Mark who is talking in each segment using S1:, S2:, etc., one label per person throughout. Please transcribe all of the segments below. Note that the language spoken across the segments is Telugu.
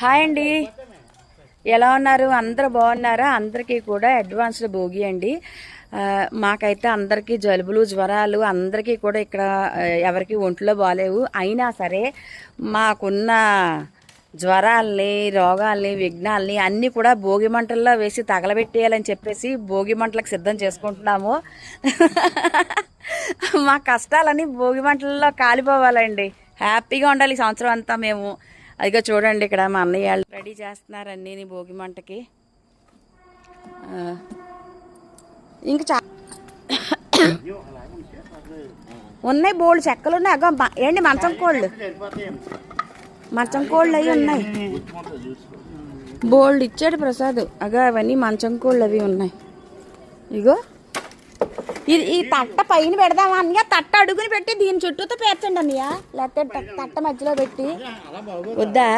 S1: హాయ్ అండి. ఎలా ఉన్నారు? అందరు బాగున్నారా? అందరికీ కూడా అడ్వాన్స్డ్ భోగి అండి. మాకైతే అందరికీ జలుబులు జ్వరాలు అందరికీ కూడా ఇక్కడ ఎవరికి ఒంట్లో బాగాలేవు. అయినా సరే మాకున్న జ్వరాల్ని రోగాల్ని విఘ్నాల్ని అన్నీ కూడా భోగి మంటల్లో వేసి తగలబెట్టేయాలని చెప్పేసి భోగి మంటలకు సిద్ధం చేసుకుంటున్నాము. మా కష్టాలన్నీ భోగి మంటల్లో కాలిపోవాలండి. హ్యాపీగా ఉండాలి ఈ సంవత్సరం అంతా మేము. అదిగో చూడండి ఇక్కడ మా అన్నయ్య వాళ్ళు రెడీ చేస్తున్నారు అన్నీ భోగి మంటకి. ఇంకా ఇంక చా ఉన్నాయి బోల్డ్ చెక్కలు ఉన్నాయి. అగో ఏంటి మంచం కోళ్ళు? మంచం కోళ్ళు అవి ఉన్నాయి. బోల్డ్ ఇచ్చాడు ప్రసాద్. అగా అవన్నీ మంచం కోళ్ళు అవి ఉన్నాయి. ఇగో. ఇది ఈ తట్ట పైన పెడదామా అన్నయ్య? తట్ట అడుగుని పెట్టి దీని చుట్టూతో పేర్చండి అన్నయ్య. లేకపోతే తట్ట మధ్యలో పెట్టి. వద్దా?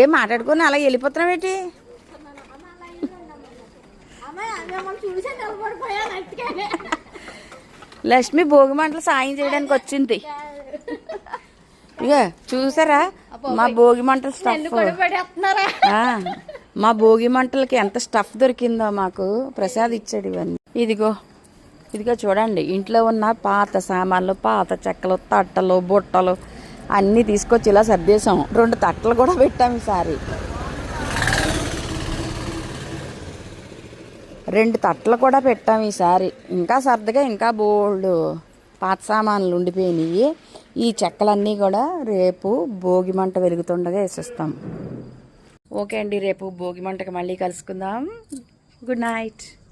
S1: ఏం మాట్లాడుకుని అలా వెళ్ళిపోతున్నావు ఏంటి? లక్ష్మి భోగి మంటలు సాయం చేయడానికి వచ్చింది. ఇక చూసారా? మా భోగి మంటల స్టఫ్ మా భోగి మంటలకి ఎంత స్టఫ్ దొరికిందో మాకు ప్రసాద్ ఇచ్చాడు ఇవన్నీ. ఇదిగో ఇదిగో చూడండి ఇంట్లో ఉన్న పాత సామాన్లు పాత చెక్కలు తట్టలు బుట్టలు అన్నీ తీసుకొచ్చి ఇలా సర్దేశాం. రెండు తట్టలు కూడా పెట్టాం ఈసారి. రెండు తట్టలు కూడా పెట్టాం ఈసారి. ఇంకా సర్దగా ఇంకా బోల్డ్. పాత సామాన్లు ఉండిపోయినాయి. ఈ చెక్కలన్నీ కూడా రేపు భోగి మంట వెలుగుతుండగా వేసేస్తాం. ఓకే అండి రేపు భోగి మంటకి మళ్ళీ కలుసుకుందాం. Good night